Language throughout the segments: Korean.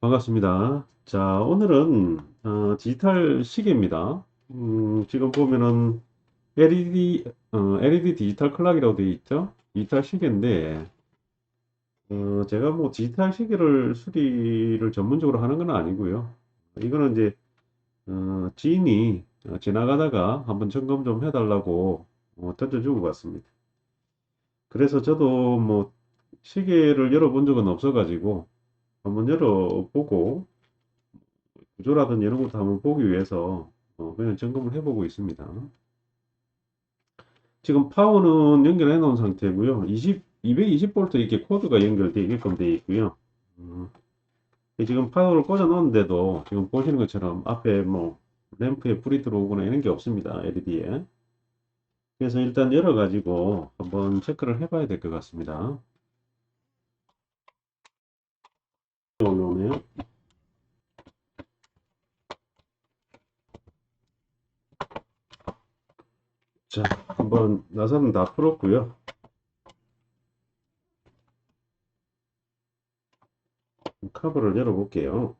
반갑습니다. 자, 오늘은 어, 디지털 시계입니다. 음, 지금 보면은 LED, 어, LED 디지털 클락이라고 되어 있죠? 디지털 시계인데, 어, 제가 뭐 디지털 시계를 수리를 전문적으로 하는 건 아니고요. 이거는 이제 어, 지인이 어, 지나가다가 한번 점검 좀 해달라고 어, 던져주고 갔습니다. 그래서 저도 뭐 시계를 열어본 적은 없어가지고 한번 열어보고 구조라든지 이런 것도 한번 보기 위해서 어, 그냥 점검을 해보고 있습니다. 지금 파워는 연결해 놓은 상태고요. 20, 220V 이렇게 코드가 연결되게끔 되어 있고요. 어, 지금 파워를 꽂아 놓은데도 지금 보시는 것처럼 앞에 뭐 램프에 불이 들어오거나 이런 게 없습니다. LED에. 그래서 일단 열어가지고 한번 체크를 해봐야 될 것 같습니다. 올라오네요. 자, 한번 나사는 다 풀었고요. 커버를 열어볼게요.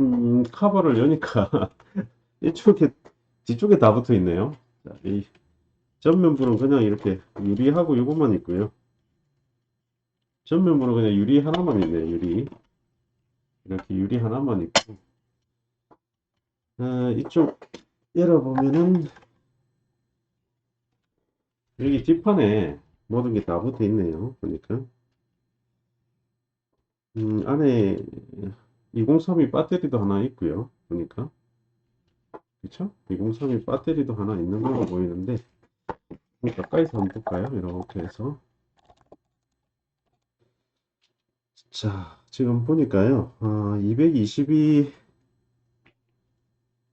음, 커버를 여니까 이쪽에 뒤쪽에 다 붙어 있네요. 자, 이 전면부는 그냥 이렇게 유리하고 이것만 있고요. 전면부는 그냥 유리 하나만 있네요. 유리 이렇게 유리 하나만 있고 아, 이쪽 열어보면은 여기 뒷판에 모든 게 다 붙어 있네요. 보니까 음, 안에 203이 배터리도 하나 있고요. 보니까 그쵸? 203이 배터리도 하나 있는 걸로 보이는데 가까이서 한번 볼까요? 이렇게 해서 자 지금 보니까요 어, 222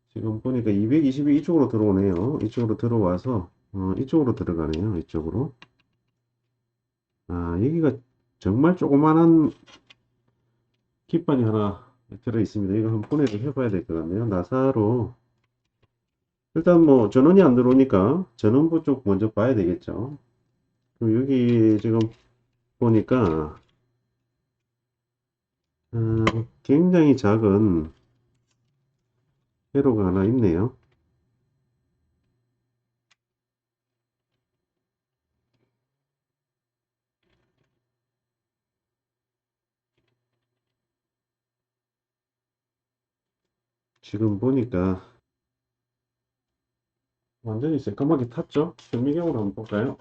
지금 보니까 222 이쪽으로 들어오네요. 이쪽으로 들어와서 어, 이쪽으로 들어가네요 이쪽으로. 아 여기가 정말 조그만한 깃반이 하나 들어 있습니다. 이거 한번 분해를 해 봐야 될 것 같네요. 나사로. 일단 뭐 전원이 안 들어오니까 전원부 쪽 먼저 봐야 되겠죠. 그럼 여기 지금 보니까 음, 굉장히 작은 회로가 하나 있네요. 지금 보니까 완전히 새까맣게 탔죠? 현미경으로 한번 볼까요?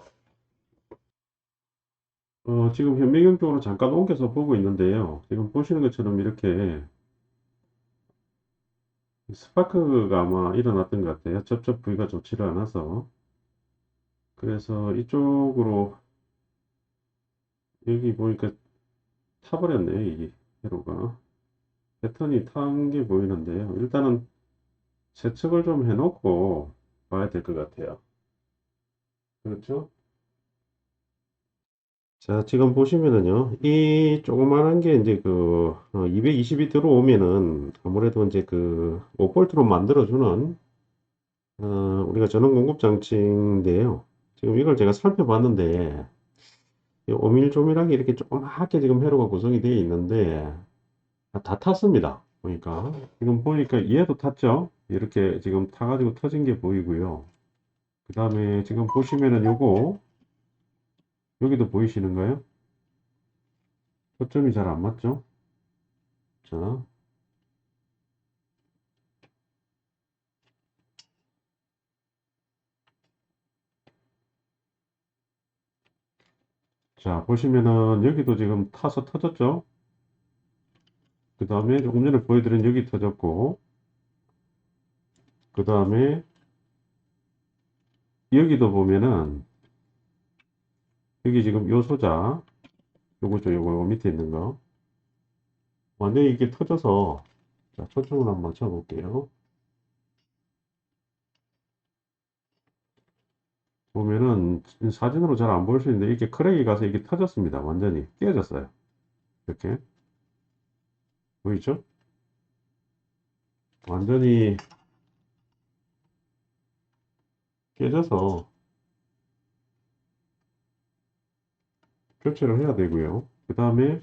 어, 지금 현미경 쪽으로 잠깐 옮겨서 보고 있는데요. 지금 보시는 것처럼 이렇게 스파크가 아마 일어났던 것 같아요. 접촉 부위가 좋지를 않아서. 그래서 이쪽으로 여기 보니까 타버렸네요. 이게 회로가. 패턴이 탄 게 보이는데요. 일단은 세척을 좀 해놓고 봐야 될 것 같아요. 그렇죠? 자, 지금 보시면은요, 이 조그만한 게 이제 그, 어, 220이 들어오면은 아무래도 이제 그 5볼트로 만들어주는, 어, 우리가 전원 공급 장치인데요. 지금 이걸 제가 살펴봤는데, 이 오밀조밀하게 이렇게 조그맣게 지금 회로가 구성이 되어 있는데, 아, 다 탔습니다. 보니까. 지금 보니까 얘도 탔죠? 이렇게 지금 타가지고 터진 게 보이고요. 그 다음에 지금 보시면은 요거, 여기도 보이시는가요? 초점이 잘 안 맞죠? 자. 자, 보시면은 여기도 지금 타서 터졌죠? 그 다음에 조금 전에 보여드린 여기 터졌고, 그 다음에 여기도 보면은 여기 지금 요 소자 요거죠 요거 요거 밑에 있는 거. 완전히 이게 터져서 자 초점을 한번 쳐볼게요. 보면은 사진으로 잘 안 보일 수 있는데 이렇게 크랙이 가서 이게 터졌습니다. 완전히 깨졌어요. 이렇게. 보이죠? 완전히 깨져서 교체를 해야 되고요. 그 다음에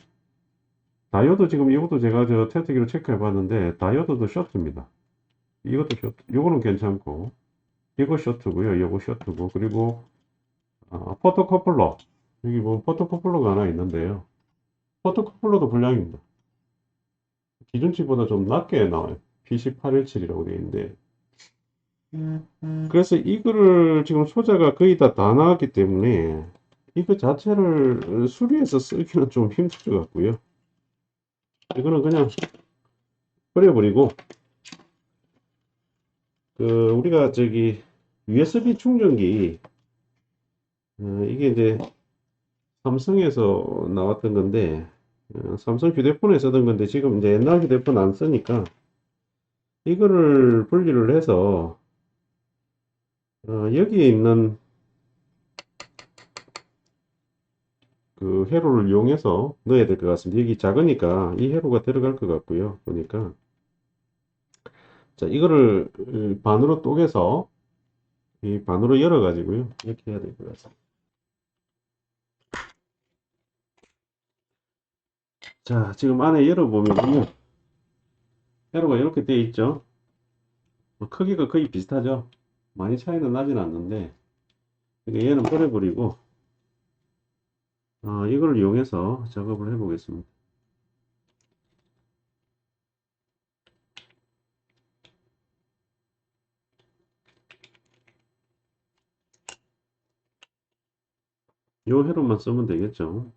다이오드 지금 이것도 제가 저 테스트기로 체크해 봤는데 다이오드도 쇼트입니다. 이것도 쇼트, 이거는 괜찮고 이거 쇼트고요. 이거 쇼트고 그리고 아, 포토 커플러 여기 보면 포토 커플러가 하나 있는데요. 포토 커플러도 불량입니다. 기준치보다 좀 낮게 나와요. PC817이라고 되어 있는데 그래서 이거를 지금 소재가 거의 다 다 나왔기 때문에 이거 자체를 수리해서 쓰기는 좀 힘들 것 같고요. 이거는 그냥 버려버리고 그 우리가 저기 USB 충전기 어, 이게 이제 삼성에서 나왔던 건데 어, 삼성 휴대폰에 쓰던 건데 지금 이제 옛날 휴대폰 안 쓰니까 이거를 분리를 해서 어, 여기에 있는 그 회로를 이용해서 넣어야 될 것 같습니다. 여기 작으니까 이 회로가 들어갈 것 같고요. 보니까 자 이거를 어, 반으로 쪼개서 이 반으로 열어 가지고요. 이렇게 해야 될 것 같습니다. 자 지금 안에 열어보면요. 회로가 이렇게 되어 있죠. 뭐 크기가 거의 비슷하죠. 많이 차이는 나진 않는데 그러니까 얘는 버려버리고 어, 이걸 이용해서 작업을 해 보겠습니다. 요 회로만 쓰면 되겠죠.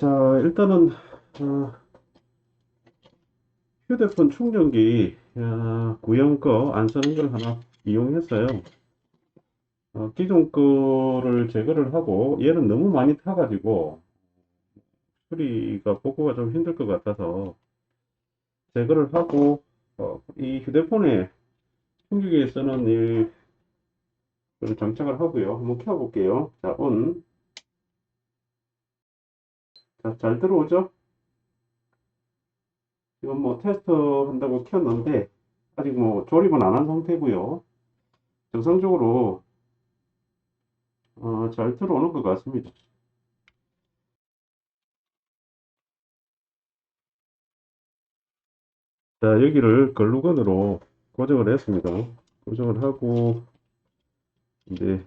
자, 일단은 어, 휴대폰 충전기 어, 구형 거 안 쓰는 걸 하나 이용했어요. 어, 기존 거를 제거를 하고 얘는 너무 많이 타 가지고 수리가 복구가 좀 힘들 것 같아서 제거를 하고 어, 이 휴대폰에 충전기에 쓰는 이 장착을 하고요. 한번 켜볼게요. 자, 온. 자, 잘 들어오죠? 지금 뭐 테스트 한다고 켰는데 아직 뭐 조립은 안 한 상태고요. 정상적으로 어, 잘 들어오는 것 같습니다. 자, 여기를 글루건으로 고정을 했습니다. 고정을 하고 이제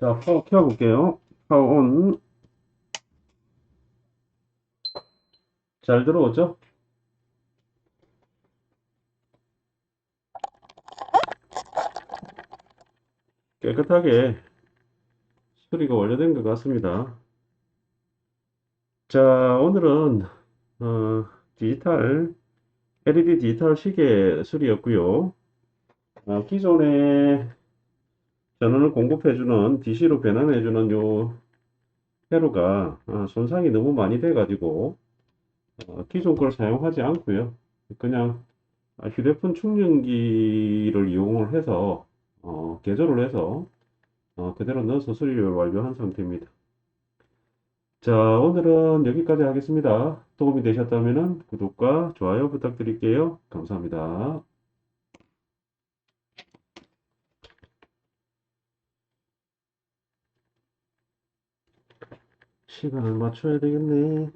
자, 파워 켜볼게요. 파워 온. 잘 들어오죠? 깨끗하게 수리가 완료된 것 같습니다. 자, 오늘은 어, 디지털 LED 디지털 시계 수리였고요. 어, 기존에 전원을 공급해주는 DC로 변환해주는 요 회로가 아, 손상이 너무 많이 돼 가지고 어, 기존 걸 사용하지 않고요. 그냥 아, 휴대폰 충전기를 이용을 해서 어, 개조를 해서 어, 그대로 넣어서 수리를 완료한 상태입니다. 자, 오늘은 여기까지 하겠습니다. 도움이 되셨다면 구독과 좋아요 부탁드릴게요. 감사합니다. 시간을 맞춰야 되겠네.